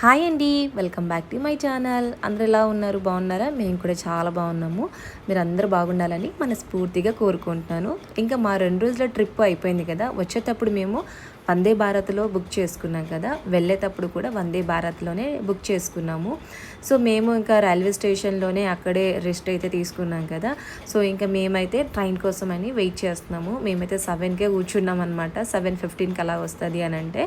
Hi అండి welcome back to my channel. అందరు ఎలా ఉన్నారు? బాగున్నారా? మేము కూడా చాలా బాగున్నాము. మీరు అందరూ బాగుండాలని మనస్ఫూర్తిగా కోరుకుంటున్నాను. ఇంకా మా రెండు రోజుల ట్రిప్ అయిపోయింది కదా వచ్చేటప్పుడు మేము వందే భారత్లో బుక్ చేసుకున్నాం కదా వెళ్ళేటప్పుడు కూడా వందే భారత్లోనే బుక్ చేసుకున్నాము. సో మేము ఇంకా రైల్వే స్టేషన్లోనే అక్కడే రెస్ట్ అయితే తీసుకున్నాం కదా. సో ఇంకా మేమైతే ట్రైన్ కోసం అని వెయిట్ చేస్తున్నాము. మేమైతే సెవెన్కే కూర్చున్నాం అనమాట సెవెన్ ఫిఫ్టీన్కి అలా వస్తుంది అని అంటే.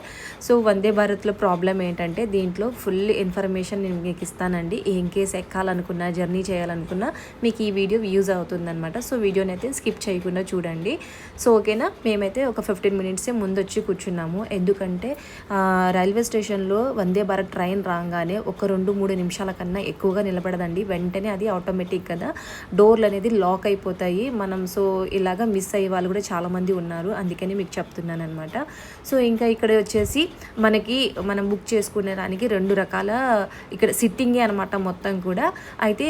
సో వందే భారత్లో ప్రాబ్లం ఏంటంటే దీంట్లో ఫుల్ ఇన్ఫర్మేషన్ నేను మీకు ఇస్తానండి. ఏం కేసు ఎక్కాలనుకున్నా జర్నీ చేయాలనుకున్నా మీకు ఈ వీడియో యూజ్ అవుతుందన్నమాట. సో వీడియోని అయితే స్కిప్ చేయకుండా చూడండి. సో ఓకేనా? మేమైతే ఒక ఫిఫ్టీన్ మినిట్సే ముందు వచ్చి కూర్చున్నాం. కూర్చున్నాము. ఎందుకంటే రైల్వే స్టేషన్లో వందే భారత్ ట్రైన్ రాగానే ఒక రెండు మూడు నిమిషాల కన్నా ఎక్కువగా నిలబడదండి. వెంటనే అది ఆటోమేటిక్ కదా. డోర్లు అనేది లాక్ అయిపోతాయి. మనం సో ఇలాగా మిస్ అయ్యే వాళ్ళు కూడా చాలామంది ఉన్నారు. అందుకని మీకు చెప్తున్నాను అనమాట సో ఇంకా ఇక్కడ వచ్చేసి మనకి మనం బుక్ చేసుకునే దానికి రెండు రకాల ఇక్కడ సిట్టింగే అనమాట మొత్తం కూడా. అయితే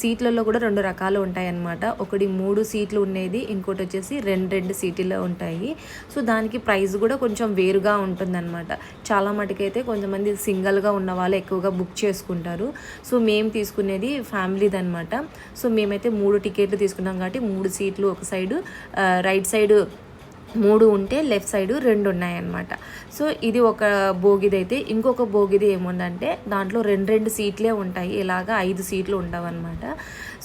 సీట్లలో కూడా రెండు రకాలు ఉంటాయి అన్నమాట ఒకటి మూడు సీట్లు ఉండేది. ఇంకోటి వచ్చేసి రెండు రెండు సీట్లు ఉంటాయి. సో దానికి ప్రైస్ కూడా కొంచెం కొంచెం వేరుగా ఉంటుందన్నమాట. చాలా మటుకైతే కొంతమంది సింగిల్గా ఉన్న వాళ్ళు ఎక్కువగా బుక్ చేసుకుంటారు. సో మేము తీసుకునేది ఫ్యామిలీది అనమాట సో మేమైతే మూడు టికెట్లు తీసుకున్నాం కాబట్టి మూడు సీట్లు ఒక సైడు రైట్ సైడ్ మూడు ఉంటే లెఫ్ట్ సైడ్ రెండు ఉన్నాయన్నమాట. సో ఇది ఒక భోగిది అయితే ఇంకొక బోగిది ఏముందంటే దాంట్లో రెండు రెండు సీట్లే ఉంటాయి. ఇలాగా ఐదు సీట్లు ఉండవన్నమాట.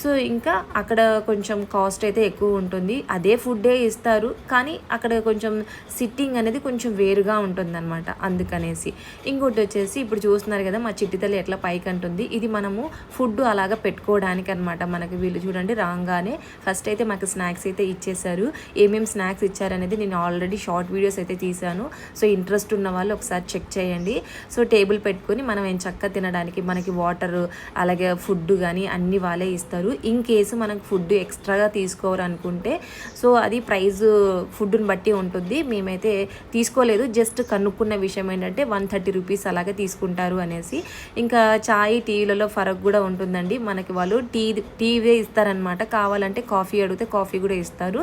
సో ఇంకా అక్కడ కొంచెం కాస్ట్ అయితే ఎక్కువ ఉంటుంది. అదే ఫుడ్డే ఇస్తారు. కానీ అక్కడ కొంచెం సిట్టింగ్ అనేది కొంచెం వేరుగా ఉంటుందన్నమాట అందుకనేసి. ఇంకోటి వచ్చేసి ఇప్పుడు చూస్తున్నారు కదా మా చిట్టితల్లి ఎట్లా పైకి అంటుంది ఇది మనము ఫుడ్ అలాగా పెట్టుకోవడానికి అనమాట మనకి వీళ్ళు చూడండి రాగానే ఫస్ట్ అయితే మాకు స్నాక్స్ అయితే ఇచ్చేసారు ఏమేమి స్నాక్స్ ఇచ్చారనేది నేను ఆల్రెడీ షార్ట్ వీడియోస్ అయితే తీసాను సో ఇంట్రెస్ట్ ఉన్న వాళ్ళు ఒకసారి చెక్ చేయండి. సో టేబుల్ పెట్టుకొని మనం ఏం చక్క తినడానికి మనకి వాటర్ అలాగే ఫుడ్ కానీ అన్ని వాళ్ళే ఇస్తారు. ఇన్ కేసు మనకు ఫుడ్ ఎక్స్ట్రాగా తీసుకోవాలనుకుంటే సో అది ప్రైస్ ఫుడ్ని బట్టి ఉంటుంది. మేమైతే తీసుకోలేదు. జస్ట్ కనుక్కున్న విషయం ఏంటంటే వన్ థర్టీ రూపీస్ అలాగే తీసుకుంటారు అనేసి. ఇంకా చాయ్ టీలలో ఫరక్ కూడా ఉంటుందండి. మనకి వాళ్ళు టీ టీవే ఇస్తారనమాట కావాలంటే కాఫీ అడిగితే కాఫీ కూడా ఇస్తారు.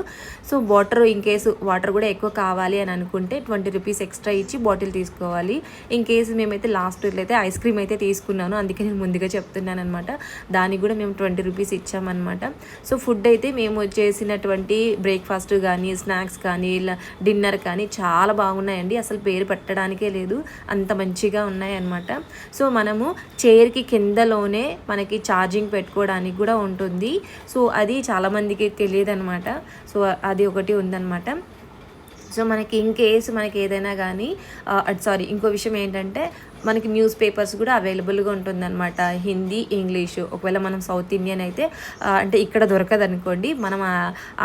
So water in case water కూడా ఎక్కువ కావాలి అని అనుకుంటే ట్వంటీ రూపీస్ ఎక్స్ట్రా ఇచ్చి బాటిల్ తీసుకోవాలి. ఇన్ కేసు మేమైతే లాస్ట్ అయితే ఐస్ క్రీమ్ అయితే తీసుకున్నాను. అందుకే నేను ముందుగా చెప్తున్నాను అనమాట దానికి కూడా మేము ట్వంటీ రూపీస్ ఇచ్చామన్నమాట. సో ఫుడ్ అయితే మేము చేసినటువంటి బ్రేక్ఫాస్ట్ కానీ స్నాక్స్ కానీ ఇలా డిన్నర్ కానీ చాలా బాగున్నాయండి. అసలు పేరు పెట్టడానికే లేదు. అంత మంచిగా ఉన్నాయన్నమాట. సో మనము చైర్కి కిందలోనే మనకి ఛార్జింగ్ పెట్టుకోవడానికి కూడా ఉంటుంది. సో అది చాలామందికి తెలియదు అనమాట సో అది ఒకటి ఉందన్నమాట. సో మనకి ఇన్ కేసు మనకి ఏదైనా కానీ సారీ uh, ఇంకో విషయం ఏంటంటే మనకి న్యూస్ పేపర్స్ కూడా అవైలబుల్గా ఉంటుందన్నమాట. హిందీ ఇంగ్లీషు. ఒకవేళ మనం సౌత్ ఇండియన్ అయితే అంటే ఇక్కడ దొరకదు అనుకోండి మనం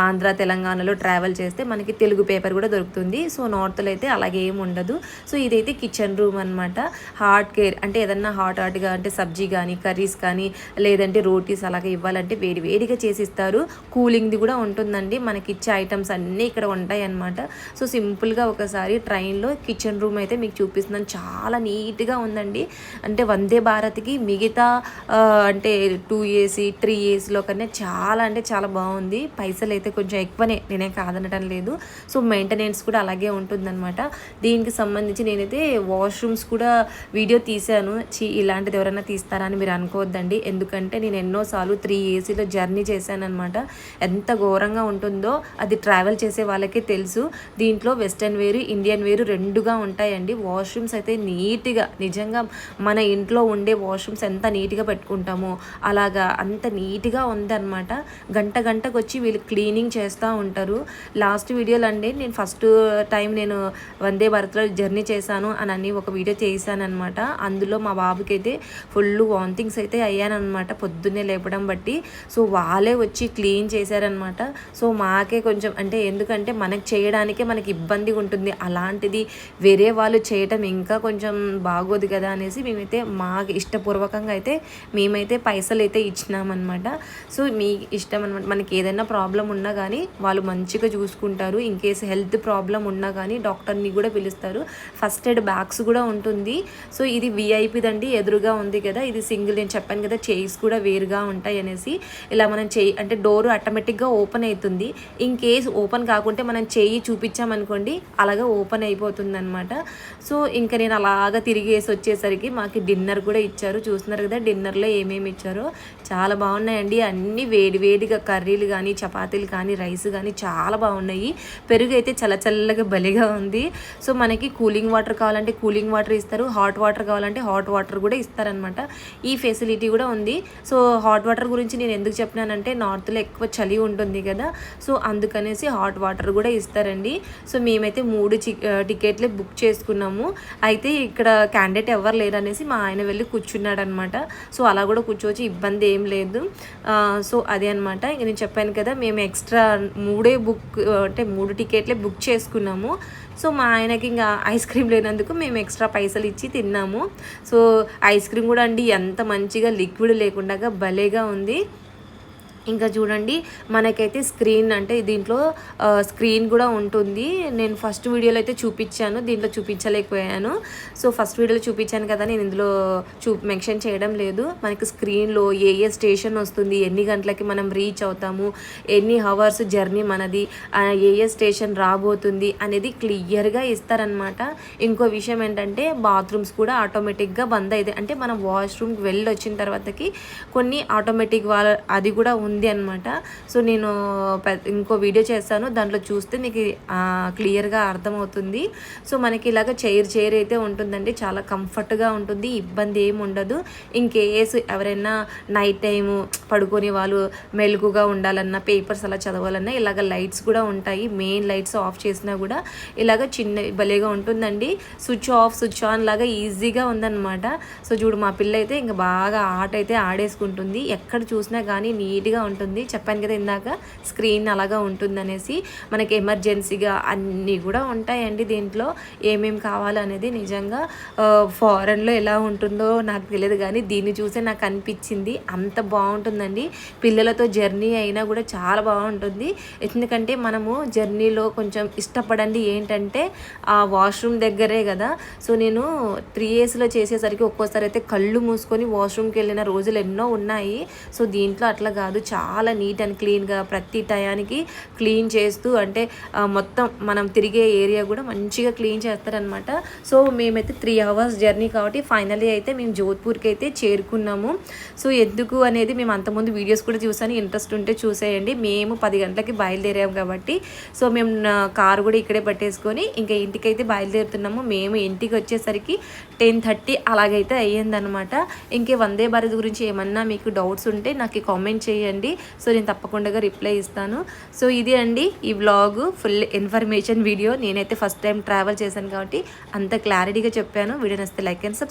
ఆంధ్ర తెలంగాణలో ట్రావెల్ చేస్తే మనకి తెలుగు పేపర్ కూడా దొరుకుతుంది. సో నార్త్లో అయితే అలాగే ఏమి ఉండదు. సో ఇదైతే కిచెన్ రూమ్ అనమాట హార్ట్ కేర్ అంటే ఏదన్నా హాట్ హాట్గా అంటే సబ్జీ కానీ కర్రీస్ కానీ లేదంటే రోటీస్ అలాగే ఇవ్వాలంటే వేడి వేడిగా చేసి ఇస్తారు కూలింగ్ది కూడా ఉంటుందండి. మనకి ఇచ్చే ఐటమ్స్ అన్నీ ఇక్కడ ఉంటాయి అన్నమాట సో సింపుల్గా ఒకసారి ట్రైన్లో కిచెన్ రూమ్ అయితే మీకు చూపిస్తున్నాను. చాలా నీట్గా ఉందండి. అంటే వందే భారత్కి మిగతా అంటే టూ ఏసీ త్రీ ఏసీలో కన్నా చాలా అంటే చాలా బాగుంది. పైసలు అయితే కొంచెం ఎక్కువనే నేనేం కాదనటం లేదు. సో మెయింటెనెన్స్ కూడా అలాగే ఉంటుందన్నమాట. దీనికి సంబంధించి నేనైతే వాష్రూమ్స్ కూడా వీడియో తీశాను. చి ఇలాంటిది ఎవరైనా తీస్తారా అని మీరు అనుకోవద్దండి. ఎందుకంటే నేను ఎన్నోసార్లు త్రీ ఏసీలో జర్నీ చేశానమాట ఎంత ఘోరంగా ఉంటుందో అది ట్రావెల్ చేసే వాళ్ళకే తెలుసు. దీంట్లో వెస్టర్న్ వేరు ఇండియన్ వేరు రెండుగా ఉంటాయండి. వాష్రూమ్స్ అయితే నీట్గా నిజంగా మన ఇంట్లో ఉండే వాష్రూమ్స్ ఎంత నీట్గా పెట్టుకుంటామో అలాగా అంత నీట్గా ఉందన్నమాట. గంట గంటకు వచ్చి వీళ్ళు క్లీనింగ్ చేస్తూ ఉంటారు. లాస్ట్ వీడియోలు అండి నేను ఫస్ట్ టైం నేను వందే భారత్లో జర్నీ చేశాను అని అని ఒక వీడియో చేశాను అనమాట అందులో మా బాబుకి అయితే ఫుల్ వాంతింగ్స్ అయితే అయ్యానమాట పొద్దున్నే లేపడం బట్టి. సో వాళ్ళే వచ్చి క్లీన్ చేశారనమాట సో మాకే కొంచెం అంటే ఎందుకంటే మనకు చేయడానికే మనకి ఇబ్బందిగా ఉంటుంది అలాంటిది వేరే వాళ్ళు చేయటం ఇంకా కొంచెం బాగోదు కదా అనేసి మేమైతే మాకు ఇష్టపూర్వకంగా అయితే మేమైతే పైసలు అయితే ఇచ్చినామన్నమాట. సో మీ ఇష్టం అనమాట మనకి ఏదైనా ప్రాబ్లం ఉన్నా కానీ వాళ్ళు మంచిగా చూసుకుంటారు. ఇన్ కేస్ హెల్త్ ప్రాబ్లం ఉన్నా కానీ డాక్టర్ని కూడా పిలుస్తారు. ఫస్ట్ ఎయిడ్ బ్యాగ్స్ కూడా ఉంటుంది. సో ఇది విఐపిదండి ఎదురుగా ఉంది కదా. ఇది సింగిల్ నేను చెప్పాను కదా. చైర్స్ కూడా వేరుగా ఉంటాయి అనేసి. ఇలా మనం చేయి అంటే డోర్ ఆటోమేటిక్గా ఓపెన్ అవుతుంది. ఇన్ కేస్ ఓపెన్ కాకుంటే మనం చేయి చూపించామనుకోండి అలాగా ఓపెన్ అయిపోతుంది అనమాట సో ఇంకా నేను అలాగా తిరిగి చేసి వచ్చేసరికి మాకు డిన్నర్ కూడా ఇచ్చారు. చూస్తున్నారు కదా డిన్నర్లో ఏమేమి ఇచ్చారో. చాలా బాగున్నాయండి. అన్నీ వేడివేడిగా కర్రీలు కానీ చపాతీలు కానీ రైస్ కానీ చాలా బాగున్నాయి. పెరుగు అయితే చల్ల చల్లగా బలిగా ఉంది. సో మనకి కూలింగ్ వాటర్ కావాలంటే కూలింగ్ వాటర్ ఇస్తారు. హాట్ వాటర్ కావాలంటే హాట్ వాటర్ కూడా ఇస్తారనమాట ఈ ఫెసిలిటీ కూడా ఉంది. సో హాట్ వాటర్ గురించి నేను ఎందుకు చెప్పినానంటే నార్త్లో ఎక్కువ చలి ఉంటుంది కదా. సో అందుకనేసి హాట్ వాటర్ కూడా ఇస్తారండి. సో మేమైతే మూడు టికెట్లు టికెట్లే బుక్ చేసుకున్నాము. అయితే ఇక్కడ క్యాండిడేట్ ఎవరు లేరు అనేసి మా ఆయన వెళ్ళి కూర్చున్నాడు అనమాట సో అలా కూడా కూర్చోవచ్చు ఇబ్బంది ఏం లేదు. సో అదే అనమాట. ఇంక నేను చెప్పాను కదా మేము ఎక్స్ట్రా మూడే బుక్ అంటే మూడు టికెట్లే బుక్ చేసుకున్నాము. సో మా ఆయనకి ఇంకా ఐస్ క్రీమ్ లేనందుకు మేము ఎక్స్ట్రా పైసలు ఇచ్చి తిన్నాము. సో ఐస్ క్రీమ్ కూడా అండి ఎంత మంచిగా లిక్విడ్ లేకుండా భలేగా ఉంది. ఇంకా చూడండి మనకైతే స్క్రీన్ అంటే దీంట్లో స్క్రీన్ కూడా ఉంటుంది. నేను ఫస్ట్ వీడియోలో అయితే చూపించాను దీంట్లో చూపించలేకపోయాను. సో ఫస్ట్ వీడియోలో చూపించాను కదా నేను ఇందులో చూ మెన్షన్ చేయడం లేదు. మనకి స్క్రీన్లో ఏ ఏ స్టేషన్ వస్తుంది ఎన్ని గంటలకి మనం రీచ్ అవుతాము ఎన్ని హవర్స్ జర్నీ మనది ఏ ఏ స్టేషన్ రాబోతుంది అనేది క్లియర్గా ఇస్తారనమాట ఇంకో విషయం ఏంటంటే బాత్రూమ్స్ కూడా ఆటోమేటిక్గా బంద్ అయితే అంటే మనం వాష్రూమ్కి వెళ్ళి వచ్చిన తర్వాతకి కొన్ని ఆటోమేటిక్ వాళ్ళ అది కూడా ఉంది ఉంది అనమాట సో నేను పెద్ద- ఇంకో వీడియో చేస్తాను. దాంట్లో చూస్తే మీకు క్లియర్గా అర్థమవుతుంది. సో మనకి ఇలాగ చైర్ చైర్ అయితే ఉంటుందండి. చాలా కంఫర్ట్గా ఉంటుంది. ఇబ్బంది ఏమి ఉండదు. ఇంకేస్ ఎవరైనా నైట్ టైము పడుకొని వాళ్ళు మెలుగుగా ఉండాలన్నా పేపర్స్ అలా చదవాలన్నా ఇలాగ లైట్స్ కూడా ఉంటాయి. మెయిన్ లైట్స్ ఆఫ్ చేసినా కూడా ఇలాగ చిన్న భలేగా ఉంటుందండి. స్విచ్ ఆఫ్ స్విచ్ ఆన్ లాగా ఈజీగా ఉందన్నమాట. సో చూడు మా పిల్ల అయితే ఇంకా బాగా ఆట అయితే ఆడేసుకుంటుంది. ఎక్కడ చూసినా కానీ నీట్గా ఉంటుంది. చెప్పాను కదా ఇందాక స్క్రీన్ అలాగా ఉంటుందనేసి మనకి ఎమర్జెన్సీగా అన్నీ కూడా ఉంటాయండి దీంట్లో. ఏమేమి కావాలనేది నిజంగా ఫారెన్లో ఎలా ఉంటుందో నాకు తెలియదు కానీ దీన్ని చూసే నాకు అనిపించింది. అంత బాగుంటుందండి. పిల్లలతో జర్నీ అయినా కూడా చాలా బాగుంటుంది. ఎందుకంటే మనము జర్నీలో కొంచెం ఇష్టపడండి ఏంటంటే ఆ వాష్రూమ్ దగ్గరే కదా. సో నేను త్రీ ఇయర్స్లో చేసేసరికి ఒక్కోసారి అయితే కళ్ళు మూసుకొని వాష్రూమ్కి వెళ్ళిన రోజులు ఎన్నో ఉన్నాయి. సో దీంట్లో అట్లా కాదు. చాలా నీట్ అండ్ క్లీన్గా ప్రతి టయానికి క్లీన్ చేస్తూ అంటే మొత్తం మనం తిరిగే ఏరియా కూడా మంచిగా క్లీన్ చేస్తారనమాట. సో మేమైతే త్రీ అవర్స్ జర్నీ కాబట్టి ఫైనలీ అయితే మేము జోధ్పూర్కి అయితే చేరుకున్నాము. సో ఎందుకు అనేది మేము అంతకుముందు వీడియోస్ కూడా చూసాను ఇంట్రెస్ట్ ఉంటే చూసేయండి. మేము పది గంటలకి బయలుదేరాము కాబట్టి. సో మేము కారు కూడా ఇక్కడే పట్టేసుకొని ఇంకా ఇంటికైతే బయలుదేరుతున్నాము. మేము ఇంటికి వచ్చేసరికి టెన్ థర్టీ అలాగైతే అయ్యిందనమాట ఇంకే వందే భారత్ గురించి ఏమన్నా మీకు డౌట్స్ ఉంటే నాకు కామెంట్ చేయండి. సో నేను తప్పకుండా రిప్లై ఇస్తాను. సో ఇది అండి ఈ బ్లాగ్ ఫుల్ ఇన్ఫర్మేషన్ వీడియో నేనైతే ఫస్ట్ టైం ట్రావెల్ చేశాను కాబట్టి అంత క్లారిటీగా చెప్పాను. Video నస్తే like and